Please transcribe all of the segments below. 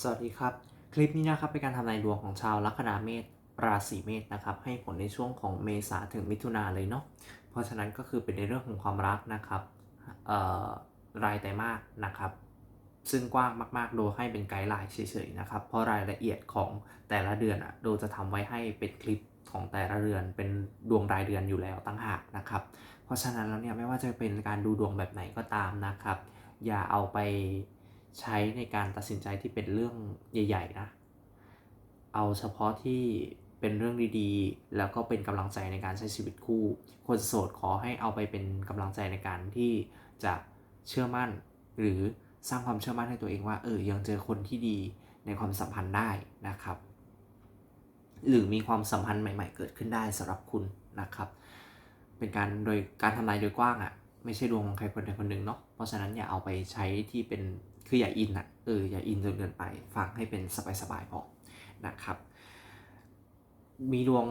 สวัสดีครับ คลิปนี้นะครับเป็นการทำนายดวงของชาวลัคนาเมษราศีเมษนะครับให้ผลในช่วงของเมษาถึงมิถุนาเลยเนาะเพราะฉะนั้นก็คือเป็นในเรื่องของความรักนะครับรายไตรมาสนะครับ ซึ่งกว้างมากๆ โดยให้เป็นไกด์ไลน์เฉยๆนะครับ เพราะรายละเอียดของแต่ละเดือนอะโดยจะทำไว้ให้เป็นคลิปของแต่ละเดือนเป็นดวงรายเดือนอยู่แล้วตั้งหากนะครับ เพราะฉะนั้นแล้วเนี่ยไม่ว่าจะเป็นการดูดวงแบบไหนก็ตามนะครับ อย่าเอาไป ใช้ในการตัดสินใจที่เป็นเรื่องใหญ่ ๆ นะ เอาเฉพาะที่เป็นเรื่องดีๆ แล้วก็เป็นกำลังใจในการใช้ชีวิตคู่ คนโสดขอให้เอาไปเป็นกำลังใจในการที่จะเชื่อมั่น หรือสร้างความเชื่อมั่นให้ตัวเองว่าเออยังเจอคนที่ดีในความสัมพันธ์ได้นะครับ หรือมีความสัมพันธ์ใหม่ ๆ เกิดขึ้นได้สำหรับคุณนะครับ เป็นการโดยการทำนายโดยกว้างอะ่ะไม่ใช่ดวงของใครคนใดคนหนึ่งเนาะเพราะฉะนั้นอย่าเอาไปใช้ที่เป็น คืออย่าอินอะ่ะเอออย่าอินจนเกินไปฟังให้เป็นสบายๆพอนะครับ มีดวง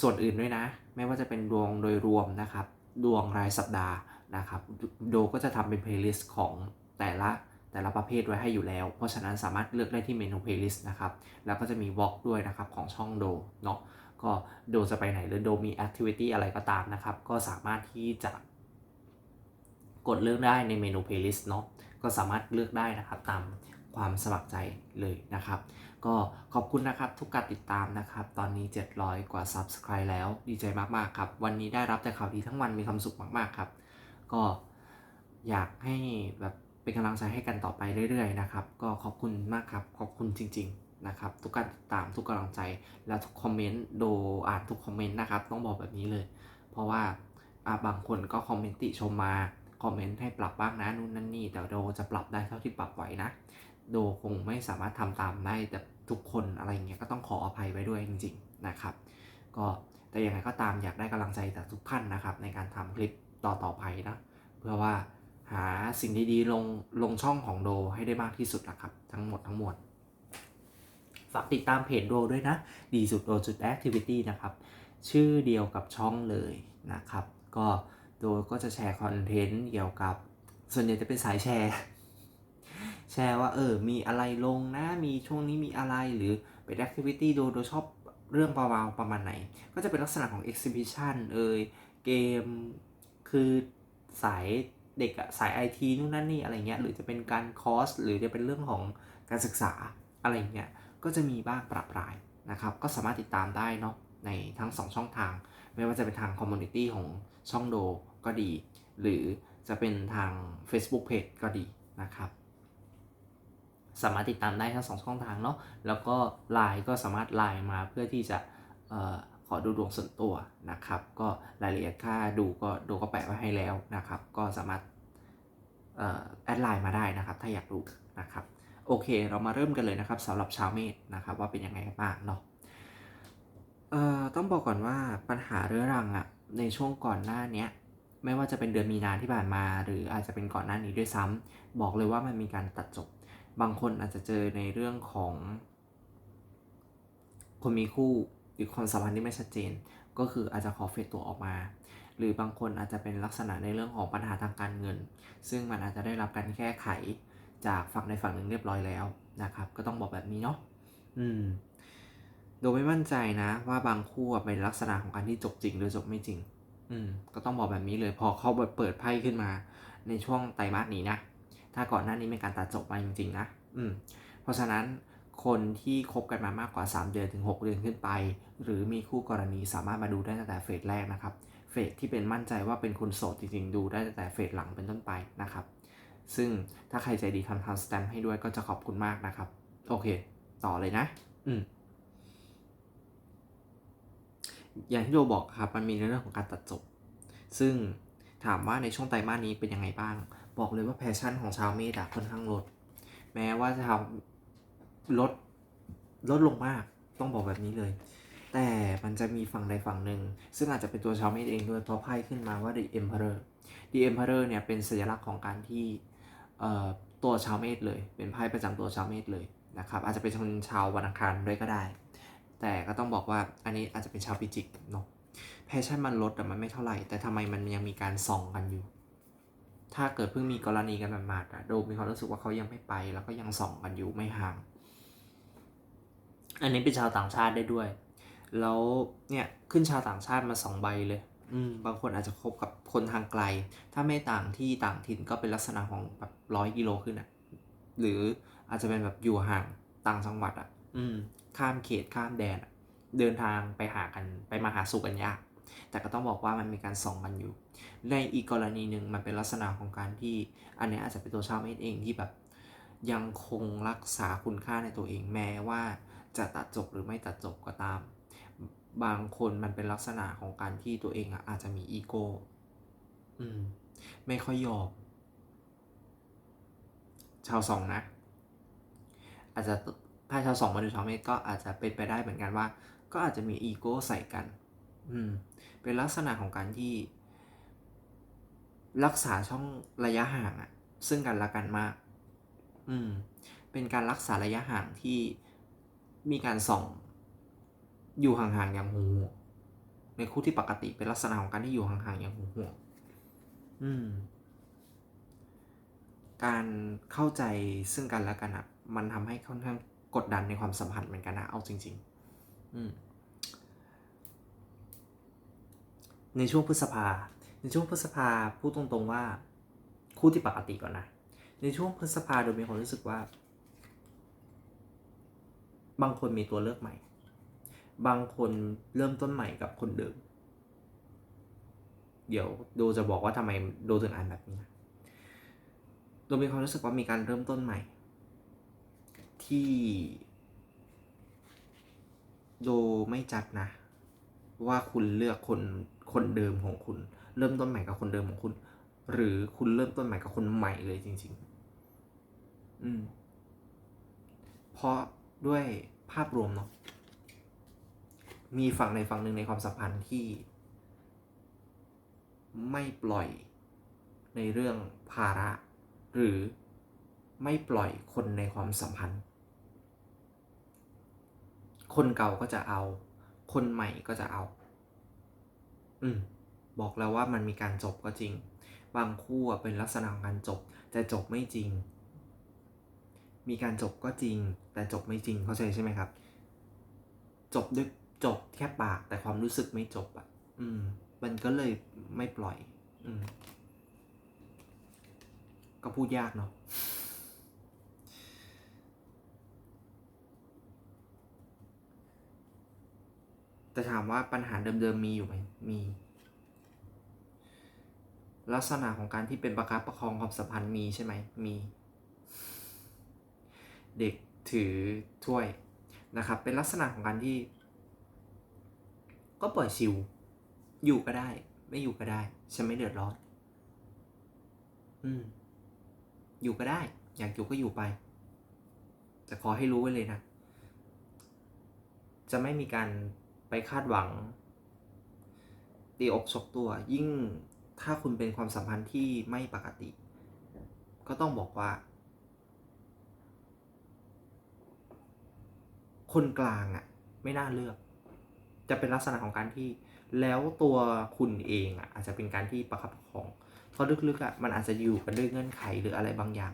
ส่วนอื่นด้วยนะ ไม่ว่าจะเป็นดวงโดยรวมนะครับ ดวงรายสัปดาห์นะครับโดก็จะทำเป็นเพลย์ลิสต์ของแต่ละแต่ละประเภทไว้ให้อยู่แล้ว เพราะฉะนั้นสามารถเลือกได้ที่เมนูเพลย์ลิสต์นะครับ แล้วก็จะมีวอล์กด้วยนะครับของช่องโดเนาะก็โดจะไปไหนหรือโดมีแอคทิวิตี้อะไรก็ตามนะครับ ก็สามารถที่จะกดเลือกได้ในเมนูเพลย์ลิสต์เนาะ ก็สามารถเลือกได้นะครับตามความสมัครใจเลยนะครับ ก็ขอบคุณนะครับทุกการติดตามนะครับ ตอนนี้ 700 กว่า Subscribe แล้วดีใจมาก ๆ ครับ วันนี้ได้รับแต่ข่าวดีทั้งวันมีความสุขมาก ๆ ครับ ก็อยากให้แบบเป็นกำลังใจให้กันต่อไปเรื่อย ๆ นะครับ ก็ขอบคุณมากครับ ขอบคุณจริง ๆ นะครับ ทุกการติดตามทุกกำลังใจและทุกคอมเมนต์โดอ่านทุกคอมเมนต์นะครับ ต้องบอกแบบนี้เลย เพราะว่าอ่าบางคนก็คอมเมนต์ติชมมา คอมเมนต์ให้ปรับบ้างนะนู่นนั่นนี่ แต่โดจะปรับได้เท่าที่ปรับไหวนะ โดคงไม่สามารถทำตามได้แต่ทุกคนอะไรเงี้ยก็ต้องขออภัยไว้ด้วยจริง ๆนะครับ ก็แต่ยังไงก็ตามอยากได้กำลังใจจากทุกท่านนะครับ ในการทำคลิปต่อๆไปนะเพื่อว่าหาสิ่งดีๆลงลงช่องของโดให้ได้มากที่สุดนะครับทั้งหมดทั้งมวลฝากติดตามเพจโดด้วยนะ ดีสุดโดจุดแอคทิวิตี้นะครับ ชื่อเดียวกับช่องเลยนะครับ ก็ โดยก็จะแชร์คอนเทนต์เกี่ยวกับ ส่วนใหญ่จะเป็นสายแชร์ แชร์ว่าเออ มีอะไรลงนะ มีช่วงนี้มีอะไรหรือเป็นแอคทิวิตี้โดโดชอบเรื่องประมาณประมาณไหน ก็จะเป็นลักษณะของ exhibition เอ่ยเกมคือสายเด็กอะสายไอทีนู่นนั่นนี่อะไรเงี้ยหรือจะเป็นการคอร์สหรือจะเป็นเรื่องของการศึกษาอะไรเงี้ยก็จะมีบ้างประปรายนะครับ ก็สามารถติดตามได้เนาะในทั้ง 2 ช่องทาง ไม่ว่าจะเป็นทางคอมมูนิตี้ของช่องโด ก็ดี หรือจะเป็นทาง Facebook Page ก็ดีนะครับสามารถติดตามได้ทั้งสองช่องทางเนาะ แล้วก็ไลน์ก็สามารถไลน์มาเพื่อที่จะออขอดูดวงส่วนตัวนะครับ ก็รายละเอียดค่าดูก็ดูก็แปะไว้ให้แล้วนะครับ ก็สามารถแอดไลน์มาได้นะครับ ถ้าอยากรู้นะครับ โอเค เรามาเริ่มกันเลยนะครับสำหรับชาวเมษนะครับว่าเป็นยังไงบ้างเนาะเอ่อต้องบอกก่อนว่าปัญหาเรื้อรังอะในช่วงก่อนหน้านี้ ไม่ว่าจะเป็นเดือนมีนาที่ผ่านมา หรืออาจจะเป็นก่อนหน้านี้ด้วยซ้ำบอกเลยว่ามันมีการตัดจบบางคนอาจจะเจอในเรื่องของ คนมีคู่หรือความสัมพันธ์ที่ไม่ชัดเจน ก็คืออาจจะขอเฟดตัวออกมา หรือบางคนอาจจะเป็นลักษณะในเรื่องของปัญหาทางการเงิน ซึ่งมันอาจจะได้รับการแก้ไขจากฝั่งในฝั่งหนึ่งเรียบร้อยแล้วนะครับ ก็ต้องบอกแบบนี้เนาะอืมโดยไม่มั่นใจนะว่าบางคู่เป็นลักษณะของการที่จบจริงหรือจบไม่จริง อืมก็ต้องบอกแบบนี้เลยพอเขาเปิดไพ่ขึ้นมาในช่วงไตรมาสนี้นะ ถ้าก่อนหน้านี้เป็นการตัดจบมาจริงๆนะ อืม เพราะฉะนั้นคนที่คบกันมามากกว่า 3 เดือนถึง 6 เดือนขึ้นไป หรือมีคู่กรณีสามารถมาดูได้ตั้งแต่เฟสแรกนะครับ เฟสที่เป็นมั่นใจว่าเป็นคนโสดจริงๆ ดูได้ตั้งแต่เฟสหลังเป็นต้นไปนะครับ ซึ่งถ้าใครใจดีทำทำสแตมป์ให้ด้วยก็จะขอบคุณมากนะครับ โอเค ต่อเลยนะ อืม อย่างที่โยบอกครับมันมีในเรื่องของการตัดจบ ซึ่งถามว่าในช่วงไตรมาสนี้เป็นยังไงบ้าง บอกเลยว่าแพชชั่นของชาวเมษค่อนข้างลด แม้ว่าจะทำลดลดลงมากต้องบอกแบบนี้เลย แต่มันจะมีฝั่งใดฝั่งหนึ่ง ซึ่งอาจจะเป็นตัวชาวเมษเองด้วยเพราะไพ่ขึ้นมาว่า The Emperor The Emperor เนี่ยเป็นสัญลักษณ์ของการที่ตัวชาวเมษเลย เป็นไพ่ประจำตัวชาวเมษเลยนะครับอาจจะเป็นชนชาววันอังคารด้วยก็ได้ แต่ก็ต้องบอกว่าอันนี้อาจจะเป็นชาวพิจิกเนาะแพชชั่นมันลดแต่มันไม่เท่าไหร่ แต่ทำไมมันยังมีการส่องกันอยู่ ถ้าเกิดเพิ่งมีกรณีกันหมาดๆอะโดมมีความรู้สึกว่าเขายังไม่ไป แล้วก็ยังส่องกันอยู่ไม่ห่าง อันนี้เป็นชาวต่างชาติได้ด้วย แล้วเนี่ยขึ้นชาวต่างชาติมาสองใบเลย อืมบางคนอาจจะคบกับคนทางไกล ถ้าไม่ต่างที่ต่างถิ่นก็เป็นลักษณะของแบบร้อยกิโลขึ้นอะหรืออาจจะเป็นแบบอยู่ห่างต่างจังหวัดอะ อืม ข้ามเขตข้ามแดน เดินทางไปหากันไปมาหาสู่กันยาก แต่ก็ต้องบอกว่ามันมีการส่องกันอยู่ ในอีกกรณีหนึ่งมันเป็นลักษณะของการที่ อันนี้อาจจะเป็นตัวชาวเมธเองที่แบบ ยังคงรักษาคุณค่าในตัวเองแม้ว่าจะตัดจบหรือไม่ตัดจบก็ตาม บางคนมันเป็นลักษณะของการที่ตัวเองอะอาจจะมีอีโก้อืม ไม่ค่อยยอมชาวสองนะ อาจจะ ถ้าชาวสองมาดูชาวเมธก็อาจจะเป็นไปได้เหมือนกันว่า ก็อาจจะมีอีโก้ใส่กัน อืม เป็นลักษณะของการที่ รักษาช่องระยะห่างอะซึ่งกันและกันมาก อืม เป็นการรักษาระยะห่างที่มีการส่อง อยู่ห่างๆอย่างหูหวในคู่ที่ปกติเป็นลักษณะของการที่อยู่ห่างๆอย่างหูหวอืม การเข้าใจซึ่งกันและกันอะมันทำให้ค่อนข้าง กดดันในความสัมพันธ์เหมือนกันนะ เอาจริงๆ ในช่วงพฤษภา ในช่วงพฤษภาพูดตรงๆว่า คู่ที่ปกติก่อนนะ ในช่วงพฤษภาโดยมีความรู้สึกว่า บางคนมีตัวเลือกใหม่ บางคนเริ่มต้นใหม่กับคนเดิม เดี๋ยวโดจะบอกว่าทำไมโดถึงอ่านแบบนี้โดมีความรู้สึกว่ามีการเริ่มต้นใหม่ ที่ โดไม่จัดนะ ว่าคุณเลือกคนคนเดิมของคุณ เริ่มต้นใหม่กับคนเดิมของคุณ หรือคุณเริ่มต้นใหม่กับคนใหม่เลยจริง ๆ อืม เพราะด้วยภาพรวมเนาะมีฝั่งในฝั่งหนึ่งในความสัมพันธ์ที่ ไม่ปล่อยในเรื่องภาระ หรือไม่ปล่อยคนในความสัมพันธ์ คนเก่าก็จะเอา คนใหม่ก็จะเอา อืม บอกแล้วว่ามันมีการจบก็จริง บางคู่เป็นลักษณะของการจบ แต่จบไม่จริง มีการจบก็จริง แต่จบไม่จริงเข้าใจใช่ไหมครับ จบด้วยจบแค่ปาก แต่ความรู้สึกไม่จบอะ อืม มันก็เลยไม่ปล่อย อืม ก็พูดยากเนาะ แต่ถามว่าปัญหาเดิมๆมีอยู่ไหมมี ลักษณะของการที่เป็นประคับประคองความสัมพันธ์มีใช่ไหมมี เด็กถือถ้วยนะครับ เป็นลักษณะของการที่ ก็ปล่อยชิว อยู่ก็ได้ ไม่อยู่ก็ได้ฉันไม่เดือดร้อนอืม อยู่ก็ได้ อยากอยู่ก็อยู่ไป แต่ขอให้รู้ไว้เลยนะ จะไม่มีการ ไปคาดหวัง ตีอกชกตัว ยิ่งถ้าคุณเป็นความสัมพันธ์ที่ไม่ปกติ ก็ต้องบอกว่า คนกลางอะ่ะ ไม่น่าเลือก จะเป็นลักษณะของการที่แล้วตัวคุณเองอะอาจจะเป็นการที่ประคับประคอง เพราะลึกๆอะมันอาจจะอยู่กันด้วยเงื่อนไขหรืออะไรบางอย่าง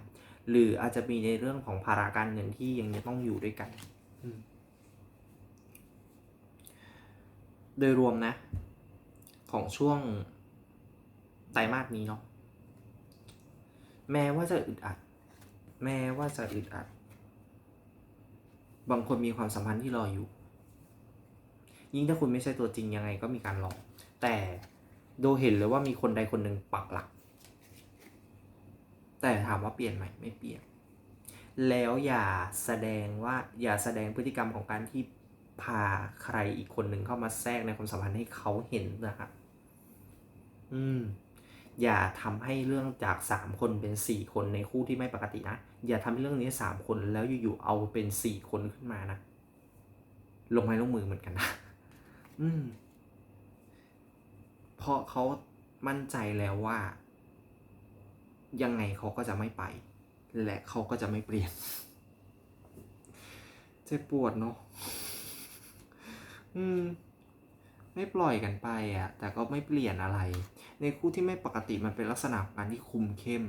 หรืออาจจะมีในเรื่องของภาระการเงินที่ยังจะต้องอยู่ด้วยกัน อืม โดยรวมนะ ของช่วงไตรมาสนี้เนาะแม้ว่าจะอึดอัด แม้ว่าจะอึดอัด บางคนมีความสัมพันธ์ที่รออยู่ ยิ่งถ้าคุณไม่ใช่ตัวจริงยังไงก็มีการรอแต่โดเห็นเลยว่ามีคนใดคนหนึ่งปักหลัก แต่ถามว่าเปลี่ยนไหมไม่เปลี่ยน แล้วอย่าแสดงว่าอย่าแสดงพฤติกรรมของการที่ พาใครอีกคนหนึ่งเข้ามาแทรกในความสัมพันธ์ให้เขาเห็นนะครับ อืม อย่าทำให้เรื่องจากสามคนเป็นสี่คนในคู่ที่ไม่ปกตินะ อย่าทำให้เรื่องนี้สามคนแล้วอยู่ๆเอาเป็นสี่คนขึ้นมานะ ลงไม้ลงมือเหมือนกันนะ อืม เพราะเขามั่นใจแล้วว่า ยังไงเขาก็จะไม่ไป และเขาก็จะไม่เปลี่ยน เจ็บปวดเนาะ อืม ไม่ปล่อยกันไปอะ่ะ แต่ก็ไม่เปลี่ยนอะไร ในคู่ที่ไม่ปกติมันเป็นลักษณะการที่คุมเข้ม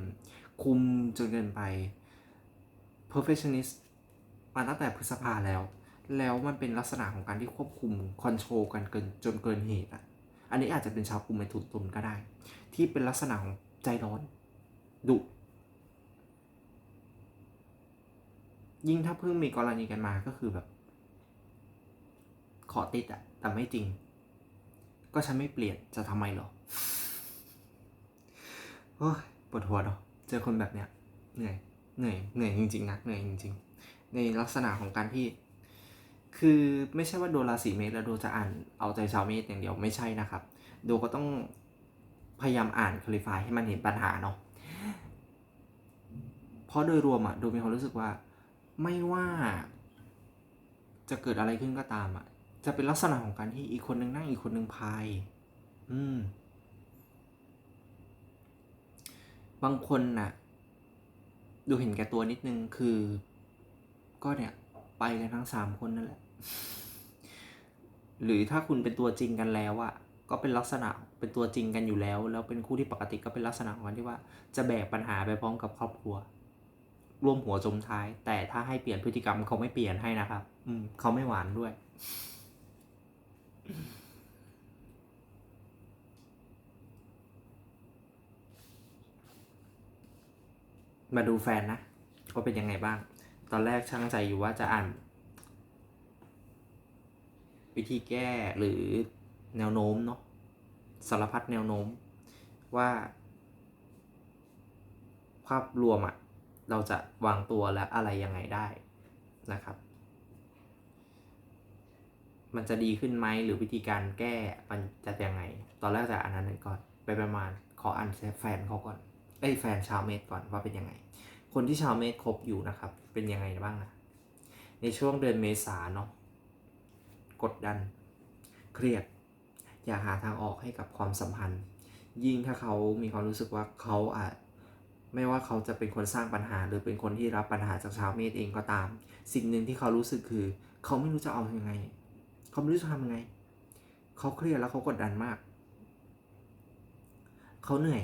คุมจนเกินไป perfectionist มาตั้งแต่พฤษภาแล้ว แล้วมันเป็นลักษณะของการที่ควบคุมคอนโทรลกันเกินจนเกินเหตุอะ อันนี้อาจจะเป็นชาวกลุ่มในทุนตุนก็ได้ ที่เป็นลักษณะของใจร้อนดุยิ่งถ้าเพิ่งมีกรณีกันมาก็คือแบบ ขอติดอะแต่ไม่จริง ก็ฉันไม่เปลี่ยนจะทำไมหรอโอ้ยปวดหัวเนาะเจอคนแบบเนี้ยเหนื่อยเหนื่อยเหนื่อยจริงๆนะเหนื่อยจริง ๆ ในลักษณะของการที่ คือไม่ใช่ว่าโดราศีเมษแล้วโดจะอ่านเอาใจชาวเมษอย่างเดียวไม่ใช่นะครับ โดก็ต้องพยายามอ่านคลิฟายให้มันเห็นปัญหาเนาะเพราะโดยรวมอะโดมีความรู้สึกว่าไม่ว่าจะเกิดอะไรขึ้นก็ตามอะ จะเป็นลักษณะของการที่อีกคนนึงนั่งอีกคนนึงพายอืม บางคนน่ะ ดูเห็นแก่ตัวนิดนึงคือ ก็เนี่ย ไปกันทั้งสามคนนั่นแหละ หรือถ้าคุณเป็นตัวจริงกันแล้วอะก็เป็นลักษณะเป็นตัวจริงกันอยู่แล้ว แล้วเป็นคู่ที่ปกติก็เป็นลักษณะของการที่ว่า จะแบกปัญหาไปพร้อมกับครอบครัว ร่วมหัวจมท้าย แต่ถ้าให้เปลี่ยนพฤติกรรมเขาไม่เปลี่ยนให้นะครับ อืม เขาไม่หวานด้วย มาดูแฟนนะว่าเป็นยังไงบ้าง ตอนแรกช่างใจอยู่ว่าจะอ่าน วิธีแก้หรือแนวโน้มเนาะสารพัดแนวโน้มว่า ภาพรวมอะเราจะวางตัวและอะไรยังไงได้นะครับ มันจะดีขึ้นไหมหรือวิธีการแก้มันจะยังไง ตอนแรกจะอ่านอันนั้นก่อนไปประมาณขออ่านแฟนเขาก่อนเอ้ยแฟนชาวเมษก่อนว่าเป็นยังไง คนที่ชาวเมษคบอยู่นะครับ เป็นยังไงบ้างนะในช่วงเดือนเมษาเนาะกดดัน เครียด อยากหาทางออกให้กับความสัมพันธ์ ยิ่งถ้าเขามีความรู้สึกว่าเขาอาจไม่ว่าเขาจะเป็นคนสร้างปัญหา หรือเป็นคนที่รับปัญหาจากชาวเมษเองก็ตาม สิ่งหนึ่งที่เขารู้สึกคือ เขาไม่รู้จะเอาอยัางไง เขาไม่รู้จะทำยังไง เขาเครียดแล้วเขากดดันมาก เขาเหนื่อย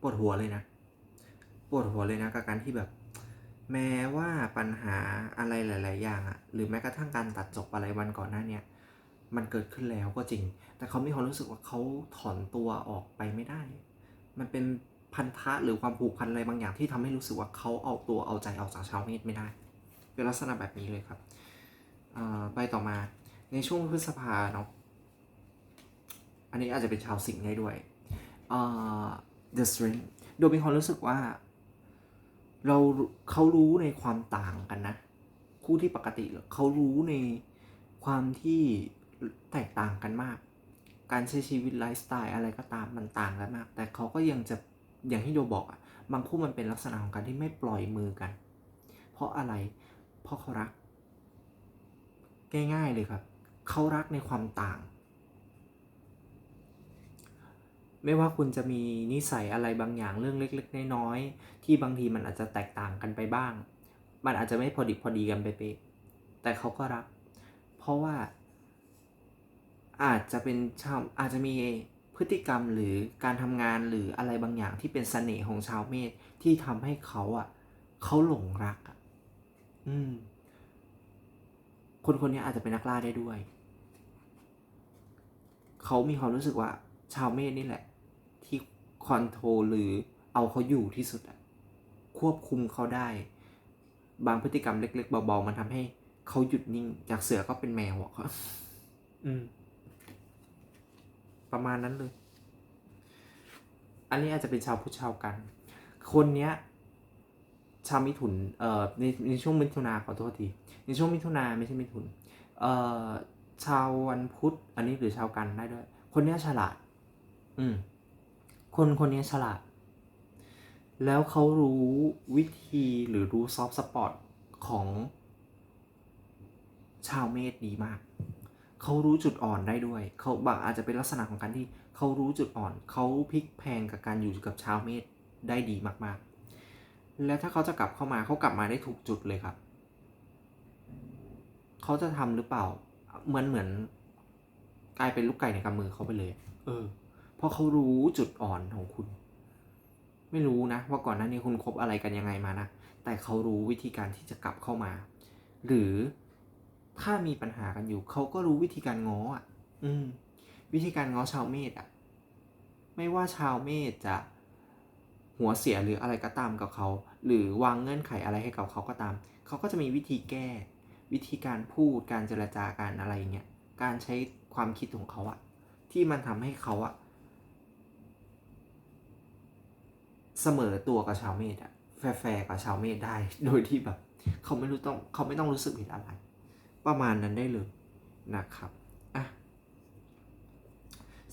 ปวดหัวเลยนะ ปวดหัวเลยนะกับการที่แบบ แม้ว่าปัญหาอะไรหลาย ๆ อย่างอะหรือแม้กระทั่งการตัดจบอะไรวันก่อนหน้าเนี่ยมันเกิดขึ้นแล้วก็จริง แต่เขามีความรู้สึกว่าเขาถอนตัวออกไปไม่ได้ มันเป็นพันธะหรือความผูกพันอะไรบางอย่างที่ทำให้รู้สึกว่าเขาเอาตัวเอาใจออกจากชาวเมษไม่ได้ เป็นลักษณะแบบนี้เลยครับ ไปต่อมาในช่วงพฤษภาเนาะอันนี้อาจจะเป็นชาวสิงห์ได้ด้วย The Strength โดยมีความรู้สึกว่า เราเขารู้ในความต่างกันนะ คู่ที่ปกติเขารู้ในความที่แตกต่างกันมาก การใช้ชีวิตไลฟ์สไตล์อะไรก็ตามมันต่างกันมาก แต่เขาก็ยังจะอย่างที่โดบอกอะบางคู่มันเป็นลักษณะของการที่ไม่ปล่อยมือกัน เพราะอะไร เพราะเขารัก ง่ายๆเลยครับ เขารักในความต่าง ไม่ว่าคุณจะมีนิสัยอะไรบางอย่างเรื่องเล็ก ๆ น้อยๆที่บางทีมันอาจจะแตกต่างกันไปบ้าง มันอาจจะไม่พอดิบพอดีกันไปเป๊ะแต่เขาก็รัก เพราะว่า อาจจะเป็นชาวอาจจะมีพฤติกรรมหรือการทำงานหรืออะไรบางอย่างที่เป็นเสน่ห์ของชาวเมษที่ทำให้เขาอะเขาหลงรักอะ อืม คนคนนี้อาจจะเป็นนักล่าได้ด้วย เขามีความรู้สึกว่าชาวเมษนี่แหละ ที่คอนโทรลหรือเอาเขาอยู่ที่สุดอะควบคุมเขาได้ บางพฤติกรรมเล็ก ๆ เบาๆมันทำให้เขาหยุดนิ่ง จากเสือก็เป็นแมวอะครับอืม ประมาณนั้นเลย อันนี้อาจจะเป็นชาวพุทธชาวกัน คนเนี้ย ชาวมิถุนเอ่อในในช่วงมิถุนาขอโทษที ในช่วงมิถุนาไม่ใช่มิถุนเอ่อชาววันพุธอันนี้หรือชาวกันได้ด้วย คนนี้ฉลาด อืม คนคนนี้ฉลาด แล้วเขารู้วิธีหรือรู้ซอฟต์สปอร์ตของชาวเมษดีมาก เขารู้จุดอ่อนได้ด้วย เขาบางอาจจะเป็นลักษณะของการที่เขารู้จุดอ่อน เขาพลิกแพลงกับการอยู่กับชาวเมษได้ดีมาก ๆ และถ้าเขาจะกลับเข้ามาเขากลับมาได้ถูกจุดเลยครับ เขาจะทำหรือเปล่า เหมือนเหมือน กลายเป็นลูกไก่ในกำมือเขาไปเลย เออ เพราะเขารู้จุดอ่อนของคุณ ไม่รู้นะ ว่าก่อนหน้านี้คุณคบอะไรกันยังไงมานะ แต่เขารู้วิธีการที่จะกลับเข้ามา หรือถ้ามีปัญหากันอยู่ เขาก็รู้วิธีการง้ออะ อืม วิธีการง้อชาวเมษอะ ไม่ว่าชาวเมษจะ หัวเสียหรืออะไรก็ตามกับเขา หรือวางเงื่อนไขอะไรให้กับเขาก็ตาม เขาก็จะมีวิธีแก้ วิธีการพูดการเจรจาการอะไรเงี้ยการใช้ความคิดของเขาอะที่มันทำให้เขาอะเสมอตัวกับชาวเมษอะแฟร์กับชาวเมษได้ โดยที่แบบ เขาไม่รู้ต้องเขาไม่ต้องรู้สึกผิดอะไร ประมาณนั้นได้เลยนะครับอะ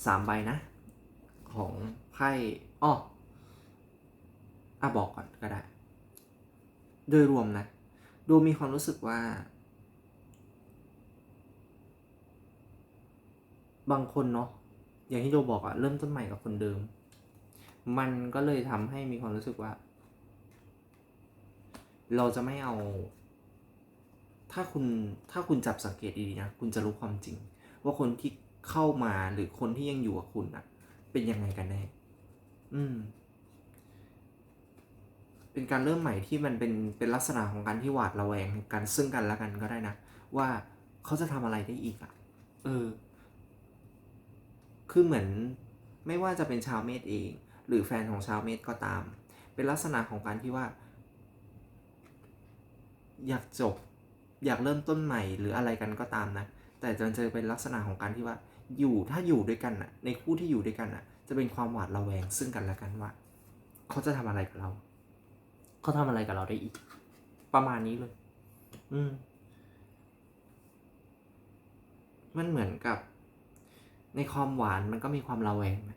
สามใบนะ ของไพ่อ้อ อะบอกก่อนก็ได้ โดยรวมนะ ดูมีความรู้สึกว่า บางคนเนาะอย่างที่โดบอกอะเริ่มต้นใหม่กับคนเดิม มันก็เลยทำให้มีความรู้สึกว่า เราจะไม่เอา ถ้าคุณถ้าคุณจับสังเกตดีๆนะคุณจะรู้ความจริง ว่าคนที่เข้ามาหรือคนที่ยังอยู่กับคุณอะเป็นยังไงกันแน่อืม เป็นการเริ่มใหม่ที่มันเป็นเป็นลักษณะของการที่หวาดระแวงกันซึ่งกันและกันก็ได้นะ ว่าเขาจะทำอะไรได้อีกอะเออ คือเหมือนไม่ว่าจะเป็นชาวเมษเอง หรือแฟนของชาวเมษก็ตาม เป็นลักษณะของการที่ว่า อยากจบ อยากเริ่มต้นใหม่หรืออะไรกันก็ตามนะ แต่จะเจอเป็นลักษณะของการที่ว่า อยู่ถ้าอยู่ด้วยกันอะในคู่ที่อยู่ด้วยกันอะจะเป็นความหวาดระแวงซึ่งกันและกันว่า เขาจะทำอะไรกับเรา เขาทำอะไรกับเราได้อีก ประมาณนี้เลย อืม มันเหมือนกับ ในความหวานมันก็มีความระแวงน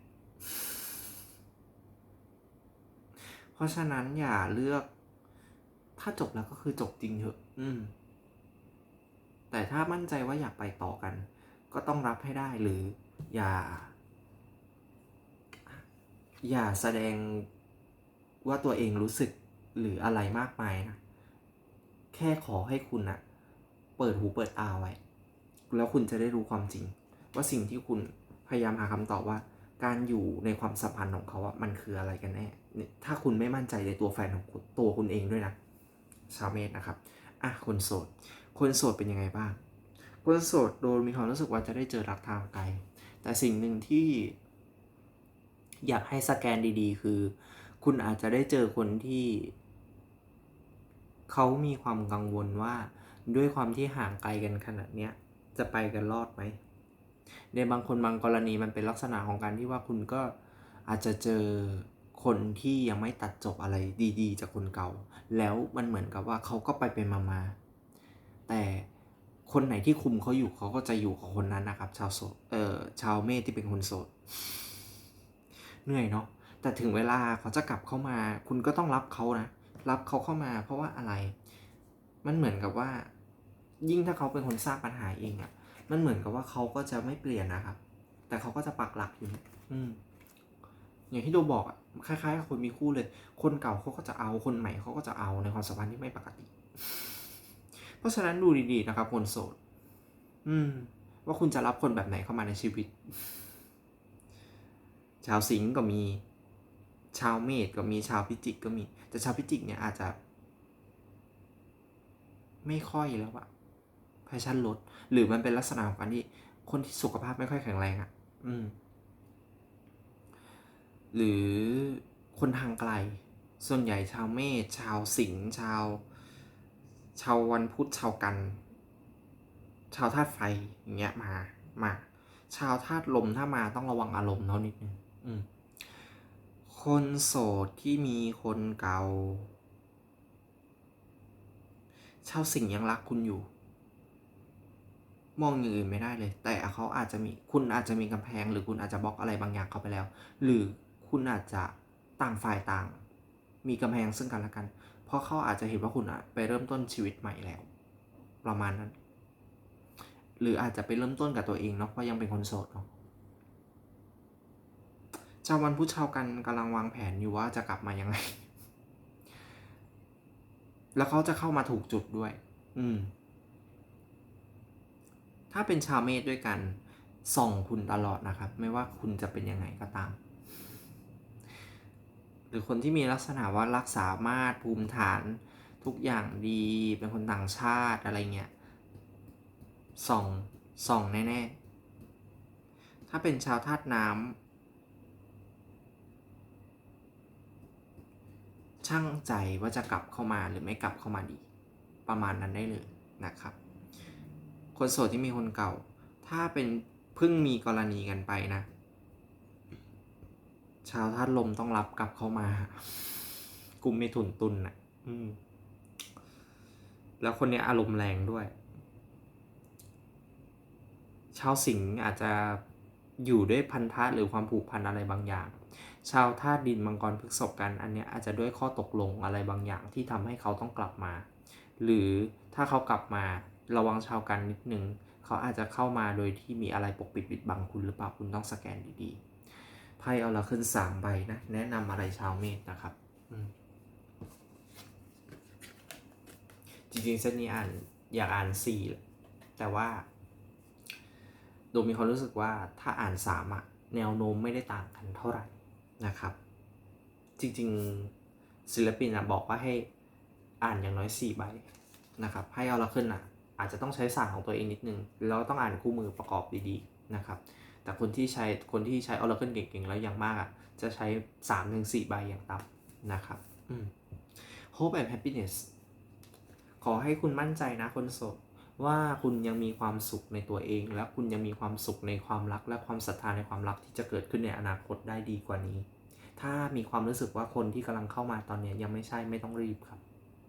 เพราะฉะนั้นอย่าเลือก ถ้าจบแล้วก็คือจบจริงเถอะ อืม แต่ถ้ามั่นใจว่าอยากไปต่อกัน ก็ต้องรับให้ได้หรือ อย่า อย่าแสดงว่าตัวเองรู้สึก หรืออะไรมากมายนะ แค่ขอให้คุณอะเปิดหูเปิดตาไว้ แล้วคุณจะได้รู้ความจริง ว่าสิ่งที่คุณพยายามหาคำตอบว่า การอยู่ในความสัมพันธ์ของเขาอะมันคืออะไรกันแน่ถ้าคุณไม่มั่นใจในตัวแฟนของคุณตัวคุณเองด้วยนะชาวเมษนะครับอะคนโสด คนโสดเป็นยังไงบ้าง คนโสดโดนมีความรู้สึกว่าจะได้เจอรักทางไกล แต่สิ่งหนึ่งที่ อยากให้สแกนดีๆ คือ คุณอาจจะได้เจอคนที่ เขามีความกังวลว่า ด้วยความที่ห่างไกลกันขนาดเนี้ยจะไปกันรอดไหม ในบางคนบางกรณีมันเป็นลักษณะของการที่ว่าคุณก็อาจจะเจอคนที่ยังไม่ตัดจบอะไรดีๆ จากคนเก่า แล้วมันเหมือนกับว่าเขาก็ไปเป็นมามาแต่คนไหนที่คุมเขาอยู่เขาก็จะอยู่กับคนนั้นนะครับ ชาวโสดเอ่อชาวเมษที่เป็นคนโสดเหนื่อยเนาะแต่ถึงเวลาเขาจะกลับเข้ามา คุณก็ต้องรับเขานะ รับเขาเข้ามา เพราะว่าอะไร มันเหมือนกับว่า ยิ่งถ้าเขาเป็นคนสร้างปัญหาเองอะมันเหมือนกับว่าเขาก็จะไม่เปลี่ยนนะครับ แต่เขาก็จะปักหลักอยู่อืมอย่างที่โดบอกอะคล้ายๆกับคนมีคู่เลย คนเก่าเขาก็จะเอา คนใหม่เขาก็จะเอาในความสัมพันธ์ที่ไม่ปกติ เพราะฉะนั้นดูดีๆนะครับ คนโสด อืม ว่าคุณจะรับคนแบบไหนเข้ามาในชีวิต ชาวสิงห์ก็มี ชาวเมษก็มี ชาวพิจิกก็มี แต่ชาวพิจิกเนี่ยอาจจะ ไม่ค่อยแล้วอะแพชชั่นลด หรือมันเป็นลักษณะของการที่คนที่สุขภาพไม่ค่อยแข็งแรงอะอืม หรือคนทางไกล ส่วนใหญ่ชาวเมษชาวสิงห์ชาว ชาววันพุธชาวกัน ชาวธาตุไฟอย่างเงี้ยมามาชาวธาตุลมถ้ามาต้องระวังอารมณ์เนาะนิดนึงอืม คนโสดที่มีคนเก่า ชาวสิงยังรักคุณอยู่ มองอย่างอื่นไม่ได้เลย แต่เขาอาจจะมีคุณอาจจะมีกำแพง หรือคุณอาจจะบล็อกอะไรบางอย่างเขาไปแล้ว หรือคุณอาจจะต่างฝ่ายต่าง มีกำแพงซึ่งกันและกัน เพราะเขาอาจจะเห็นว่าคุณอะไปเริ่มต้นชีวิตใหม่แล้ว ประมาณนั้น หรืออาจจะไปเริ่มต้นกับตัวเองเนาะเพราะยังเป็นคนโสดเนาะ ชาววันพุธชาวกันกำลังวางแผนอยู่ว่าจะกลับมายังไง แล้วเขาจะเข้ามาถูกจุดด้วย อืม ถ้าเป็นชาวเมษด้วยกัน ส่องคุณตลอดนะครับ ไม่ว่าคุณจะเป็นยังไงก็ตาม หรือคนที่มีลักษณะว่ารักษามารถภูมิฐานทุกอย่างดี เป็นคนต่างชาติอะไรเงี้ย ส่อง ส่องแน่ ๆ ถ้าเป็นชาวธาตุน้ำ ช่างใจว่าจะกลับเข้ามาหรือไม่กลับเข้ามาดีประมาณนั้นได้เลยนะครับ คนโสดที่มีคนเก่า ถ้าเป็นเพิ่งมีกรณีกันไปนะ ชาวธาตุลมต้องรับกลับเข้ามา กลุ่มเมถุนตุลน่ะ อืม แล้วคนเนี้ยอารมณ์แรงด้วย ชาวสิงห์อาจจะอยู่ด้วยพันธะหรือความผูกพันอะไรบางอย่าง ชาวธาตุดินมังกรพฤกษภกันอันเนี้ยอาจจะด้วยข้อตกลงอะไรบางอย่างที่ทำให้เขาต้องกลับมา หรือถ้าเขากลับมาระวังชาวกันนิดนึงเขาอาจจะเข้ามาโดยที่มีอะไรปกปิดปิดบังคุณหรือเปล่าคุณต้องสแกนดีๆไพ่เอาละขึ้นสามใบนะแนะนำอะไรชาวเมษนะครับจริงๆเซตนี้อ่านอยากอ่านสี่แหละแต่ว่าโดมมีความรู้สึกว่าถ้าอ่านสามอะแนวโน้มไม่ได้ต่างกันเท่าไหร่ นะครับ จริงๆศิลปินอะบอกว่าให้อ่านอย่างน้อยสี่ใบนะครับให้เอาละขึ้นอะอาจจะต้องใช้ศาสตร์ของตัวเองนิดนึง แล้วต้องอ่านคู่มือประกอบดีๆนะครับแต่คนที่ใช้คนที่ใช้ Oracle เก่งๆ แล้วอย่างมากอะจะใช้3าถึงสใบอย่างต่ำนะครับ Hope and Happiness ขอให้คุณมั่นใจนะคนโสด ว่าคุณยังมีความสุขในตัวเอง และคุณยังมีความสุขในความรัก และความศรัทธาในความรักที่จะเกิดขึ้นในอนาคตได้ดีกว่านี้ ถ้ามีความรู้สึกว่าคนที่กำลังเข้ามาตอนนี้ยังไม่ใช่ไม่ต้องรีบครับ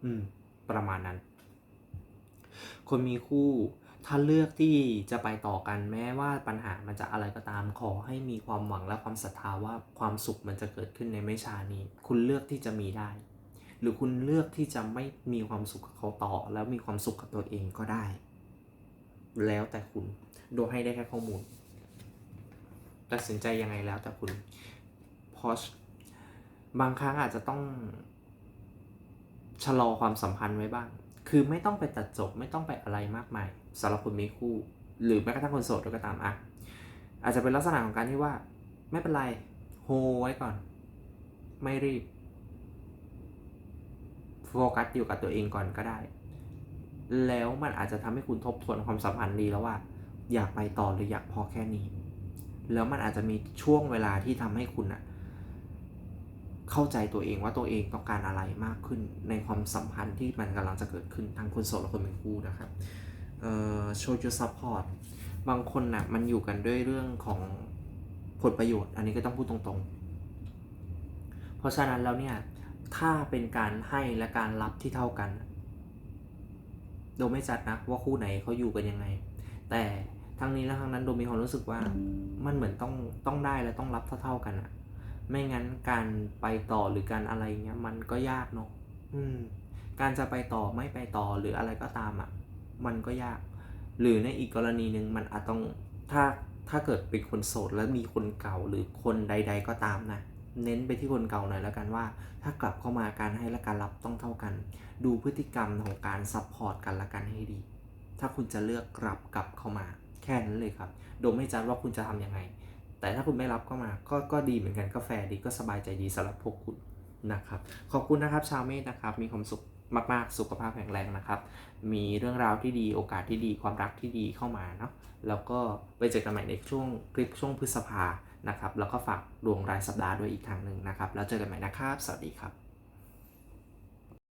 อืม ประมาณนั้น คนมีคู่ถ้าเลือกที่จะไปต่อกันแม้ว่าปัญหามันจะอะไรก็ตามขอให้มีความหวังและความศรัทธาว่าความสุขมันจะเกิดขึ้นในไม่ช้านี้ คุณเลือกที่จะมีได้ หรือคุณเลือกที่จะไม่มีความสุขกับเขาต่อ แล้วมีความสุขกับตัวเองก็ได้ แล้วแต่คุณโดยให้ได้แค่ข้อมูล ตัดสินใจยังไงแล้วแต่คุณเพราะบางครั้งอาจจะต้องชะลอความสัมพันธ์ไว้บ้าง คือไม่ต้องไปตัดจบไม่ต้องไปอะไรมากมายสำหรับคนมีคู่ หรือแม้กระทั่งคนโสดก็ตามอะอาจจะเป็นลักษณะของการที่ว่า ไม่เป็นไรโฮไว้ก่อน ไม่รีบ โฟกัสอยู่กับตัวเองก่อนก็ได้ แล้วมันอาจจะทำให้คุณทบทวนความสัมพันธ์ดีแล้วว่า อยากไปต่อหรืออยากพอแค่นี้ แล้วมันอาจจะมีช่วงเวลาที่ทำให้คุณอะเข้าใจตัวเองว่าตัวเองต้องการอะไรมากขึ้นในความสัมพันธ์ที่มันกำลังจะเกิดขึ้นทั้งคนโสดและคนเป็นคู่นะครับเอ่อ show your support บางคนนะ่ะมันอยู่กันด้วยเรื่องของผลประโยชน์ อันนี้ก็ต้องพูดตรงๆ เพราะฉะนั้นแล้วเนี่ย ถ้าเป็นการให้และการรับที่เท่ากัน โดไม่จัดนะว่าคู่ไหนเขาอยู่กันยังไง แต่ทั้งนี้และทั้งนั้นโดมมีความรู้สึกว่ามันเหมือนต้องต้องได้และต้องรับเท่าๆกันอะไม่งั้นการไปต่อหรือการอะไรเงี้ยมันก็ยากเนาะอืม การจะไปต่อไม่ไปต่อหรืออะไรก็ตามอะ่ะ มันก็ยาก หรือในอีกกรณีหนึ่งมันอาจต้องถ้าถ้าเกิดเป็นคนโสดแล้วมีคนเก่าหรือคนใด ๆ ก็ตามนะ เน้นไปที่คนเก่าหน่อยแล้วกันว่า ถ้ากลับเข้ามาการให้และการรับต้องเท่ากัน ดูพฤติกรรมของการซัพพอร์ตกันและกันให้ดี ถ้าคุณจะเลือกกลับกลับเข้ามา แค่นั้นเลยครับ โดยไม่จัดว่าคุณจะทำยังไง แต่ถ้าคุณไม่รับเข้ามาก็ก็ดีเหมือนกันก็แฟร์ดีก็สบายใจดีสำหรับพวกคุณนะครับ ขอบคุณนะครับชาวเมษนะครับ มีความสุขมาก ๆ สุขภาพแข็งแรงนะครับ มีเรื่องราวที่ดี โอกาสที่ดี ความรักที่ดีเข้ามาเนาะ แล้วก็ไปเจอกันใหม่ในช่วงคลิปช่วงพฤษภา นะครับ แล้วก็ฝากดวงรายสัปดาห์ด้วยอีกทางหนึ่งนะครับ แล้วเจอกันใหม่นะครับ สวัสดีครับ